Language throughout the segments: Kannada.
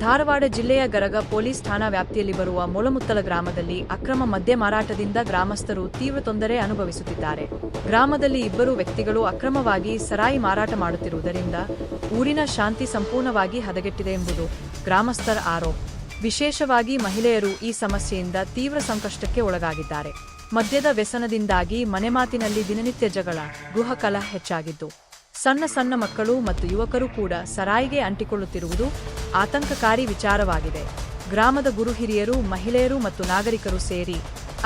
ಧಾರವಾಡ ಜಿಲ್ಲೆಯ ಗರಗ ಪೊಲೀಸ್ ಠಾಣಾ ವ್ಯಾಪ್ತಿಯಲ್ಲಿ ಬರುವ ಮೊಲಮುತ್ತಲ ಗ್ರಾಮದಲ್ಲಿ ಅಕ್ರಮ ಮದ್ಯ ಮಾರಾಟದಿಂದ ಗ್ರಾಮಸ್ಥರು ತೀವ್ರ ತೊಂದರೆ ಅನುಭವಿಸುತ್ತಿದ್ದಾರೆ. ಗ್ರಾಮದಲ್ಲಿ ಇಬ್ಬರು ವ್ಯಕ್ತಿಗಳು ಅಕ್ರಮವಾಗಿ ಸರಾಯಿ ಮಾರಾಟ ಮಾಡುತ್ತಿರುವುದರಿಂದ ಊರಿನ ಶಾಂತಿ ಸಂಪೂರ್ಣವಾಗಿ ಹದಗೆಟ್ಟಿದೆ ಎಂಬುದು ಗ್ರಾಮಸ್ಥರ ಆರೋಪ. ವಿಶೇಷವಾಗಿ ಮಹಿಳೆಯರು ಈ ಸಮಸ್ಯೆಯಿಂದ ತೀವ್ರ ಸಂಕಷ್ಟಕ್ಕೆ ಒಳಗಾಗಿದ್ದಾರೆ. ಮದ್ಯದ ವ್ಯಸನದಿಂದಾಗಿ ಮನೆಮಾತಿನಲ್ಲಿ ದಿನನಿತ್ಯ ಜಗಳ ಗೃಹಕಲಹ ಹೆಚ್ಚಾಗಿದ್ದು ಸಣ್ಣ ಸಣ್ಣ ಮಕ್ಕಳು ಮತ್ತು ಯುವಕರು ಕೂಡ ಸರಾಯಿಗೆ ಅಂಟಿಕೊಳ್ಳುತ್ತಿರುವುದು ಆತಂಕಕಾರಿ ವಿಚಾರವಾಗಿದೆ. ಗ್ರಾಮದ ಗುರು ಹಿರಿಯರು ಮಹಿಳೆಯರು ಮತ್ತು ನಾಗರಿಕರು ಸೇರಿ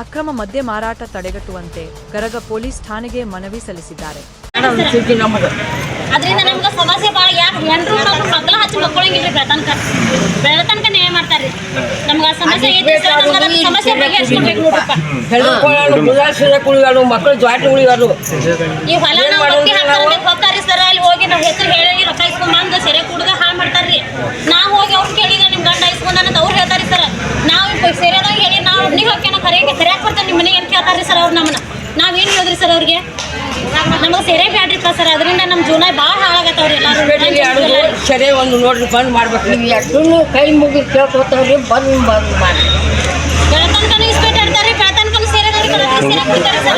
ಅಕ್ರಮ ಮದ್ಯ ಮಾರಾಟ ತಡೆಗಟ್ಟುವಂತೆ ಗರಗ ಪೊಲೀಸ್ ಠಾಣೆಗೆ ಮನವಿ ಸಲ್ಲಿಸಿದ್ದಾರೆ. ಅದರಿಂದ ನಮ್ಗೆ ಸಮಸ್ಯೆ ಭಾಳ ಯಾಕೆ ಹೆಣ್ರು ಮಕ್ಳು ಮಕ್ಕಳು ಹಚ್ಚಿ ಮಕ್ಕಳಂಗಿಲ್ರಿ ಬೆಳತನಕ ಬೆಳತನಕ ನ್ಯಾಯ ಮಾಡ್ತಾರ್ರಿ. ನಮ್ಗೆ ಆ ಸಮಸ್ಯೆ ಐತಿ ಸಮಸ್ಯೆ ಬಗೆಹರಿಸ್ಕೊಡ್ಬೇಕು ನೋಡ್ರಪ್ಪ. ಮಕ್ಕಳು ಜಾಟ್ ಉಳಿಯೋರು ಈ ಹೊಲ ನಾವು ನಾವು ಹೆಸರು ಹೇಳಿ ರೊಕ್ಕ ಇಸ್ಕೊಂಬಂದು ಸೆರೆ ಕುಡ್ದ ಹಾಳು ಮಾಡ್ತಾರ್ರಿ. ನಾವು ಹೋಗಿ ಅವ್ರು ಕೇಳಿದ್ರೆ ನಿಮ್ಮ ಗಂಡ ಇಸ್ಕೊಂಡಂತ ಅವ್ರು ಹೇಳ್ತಾರಿ ಸರ್. ನಾವು ಸೆರೆದಾಗ ಹೇಳಿ ನಾವು ಒಬ್ನಿಗೆ ಹೋಗ್ಯಾನ ಕರೆಗೆ ಕರೆಯಕ್ಕೆ ಕರೆಯಕ್ಕೆ ಬರ್ತಾರೆ ನಿಮ್ಮ ಮನೆಗೆ ಅಂತ ಕೇಳ್ತಾರ್ರಿ ಸರ್ ಅವ್ರು ನಮ್ಮನ್ನ. ನಾವೇನು ಹೇಳಿದ್ರಿ ಸರ್ ಅವ್ರಿಗೆ? ನಮಗೆ ಸೆರೆ ಬ್ಯಾಡ್ರಿಪ್ಪ ಸರ್ ಅದರಿಂದ ನಮ್ಮ ಜೀವನ ಭಾಳ ಹಾಳಾಗತ್ತವ್ರಿ ಎಲ್ಲರೂ. ಸರಿ ಒಂದು ನೋಡ್ರಿ ಬಂದ್ ಮಾಡ್ಬೇಕು. ನೀವು ಎಷ್ಟು ಕೈ ಮುಗಿದು ಕೇಳ್ಕೊತಾವ್ರಿ ಬಂದ್ ಬಂದ್ ಮಾಡಿ ಬೆಳತನಕನೂ ಇಸ್ಪೇಟ್ ಆಡ್ತಾರೆ ಬೆಳತನಕನೂ ಸೇರೆದವ್ರಿಗೆ ಸೆರೆ ಕೊಡ್ತಾರೆ ಸರ್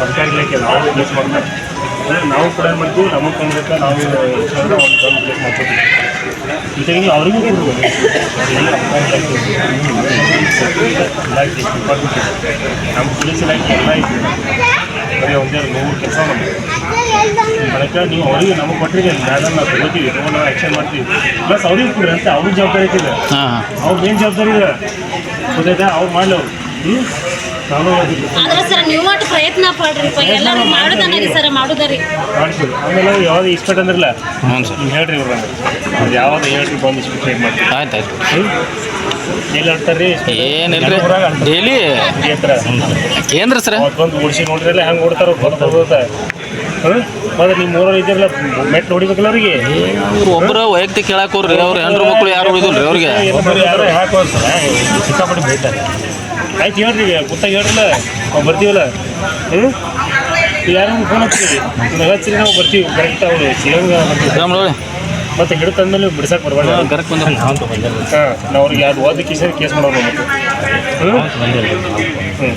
ಸರ್ಕಾರಿ ಇಲಾಖೆ ನಾವು ಕೆಲಸ ಮಾಡ್ತಾರೆ ಅಂದ್ರೆ ನಾವು ಕೂಡ ಏನು ಮಾಡ್ತೀವಿ ನಮ್ಮ ಕೊಂಡ್ಬೇಕು ನಾವು ಒಂದು ಒಂದು ಕೆಲಸ ಮಾಡ್ತೀವಿ. ಜೊತೆಗೆ ಅವರಿಗೂ ಕೊಡ್ಬೋದು ಇಲಾಖೆ ಡಿಪಾರ್ಟ್ಮೆಂಟ್. ನಮ್ಮ ಪೊಲೀಸ್ ಇಲಾಖೆ ಎಲ್ಲ ಇದೆ. ಬರೀ ಒಂದೇ ನೂರು ಕೆಲಸ ಮಾಡ್ತೀವಿ ಅದಕ್ಕೆ ನೀವು ಅವರಿಗೆ ನಮಗೆ ಕೊಟ್ಟಿರಿ ಮೇಡಮ್ ನಾವು ತಗೋತೀವಿ ತಗೊಂಡು ನಾವು ಆ್ಯಕ್ಷನ್ ಮಾಡ್ತೀವಿ. ಪ್ಲಸ್ ಅವ್ರಿಗೆ ಕೊಡ್ರಿ ಅಂತ ಅವ್ರಿಗೆ ಜವಾಬ್ದಾರಿ ಇದೆ ಹಾಂ ಅವ್ರದ್ದು ಏನು ಜವಾಬ್ದಾರಿ ಇದೆ. ಗೊತ್ತಾಯ್ತಾ? ಅವ್ರು ಮಾಡಲಿ ಅವ್ರು. ಆದ್ರೆ ಸರ್ ನೀವು ಒಟ್ಟು ಪ್ರಯತ್ನ ಪಡ್ರಿಪ್ಪ ಎಲ್ಲರೂ ಮಾಡುದನ್ನ ಸರ್ ಮಾಡುದರಿ. ಮಾಡ್ತೀವಿ. ಆಮೇಲೆ ಯಾವ್ದು ಇಸ್ಪೆಟ್ ಅಂದ್ರಲ್ಲ ಹ್ಞೂ ಸರ್. ನೀವು ಹೇಳ್ರಿ ಇವ್ರು ಅದು ಯಾವ್ದು ಹೇಳ್ರಿ ಬಂದು ಇಸ್ಪೆಟ್ ಟ್ರೈ ಮಾಡ್ತೀವಿ ಆಯ್ತು ಆಯ್ತು. ಹ್ಞೂ ಎಲ್ಲಿ ಆಡ್ತಾರೆ ಏನಿಲ್ರಿ? ಡೈಲಿ? ಕೇಂದ್ರ ಏನ್ರಿ ಸರ್? ಅವತ್ತು ಬಂದು ಓಡಿಸಿ ನೋಡ್ರಿ ಹೆಂಗೆ ಓಡ್ತಾರ ಮತ್ತೆ ನಿಮ್ಮ ಊರವ್ರು ಇದ್ದಿರಲ್ಲ ಮೆಟ್ ನೋಡಿಬೇಕಲ್ಲ ಅವ್ರಿಗೆ? ಅವ್ರು ಒಬ್ಬರು ವೈಯಕ್ತಿಕ ಕೇಳಕ್ ಹೋಗ್ರಿ ಅವ್ರ ಹೆಣ್ಣು ಮಕ್ಕಳು ಯಾರು ಉಳಿದಿಲ್ರಿ ಅವ್ರಿಗೆ? ಯಾರು ಹಾಕೋ ಯಾಕೋ ಅಂತಾರೆ ಸಿಕ್ಕಾಪಟ್ಟೆ ಬೈತಾರೆ ಆಯ್ತು ಹೇಳ್ರಿ ಗೊತ್ತಾಗಿ ಹೇಳ್ರಲ್ಲ ನಾವು ಬರ್ತೀವಲ್ಲ? ಹ್ಞೂ ಯಾರು ಫೋನ್ ಹಚ್ಚಿರಿ ನಾವು ಹಚ್ಚಿರಿ ನಾವು ಬರ್ತೀವಿ ಕರೆಕ್ಟ್ ಅವ್ರು ಸಿಗಂಗ ನೋಡಿ ಮತ್ತೆ ಗಿಡ ತಂದ್ಮೇಲೆ ಬಿಡ್ಸಕ್ಕೆ ಬರಬೇಡ. ಕರೆಕ್ಟ್ ಬಂದ್ರಿ. ಹಾಂ ನಾವು ಅವ್ರಿಗೆ ಅದು ಓದಿ ಕೇಸ್ ಮಾಡೋದು ಮತ್ತೆ. ಹ್ಞೂ ಹ್ಞೂ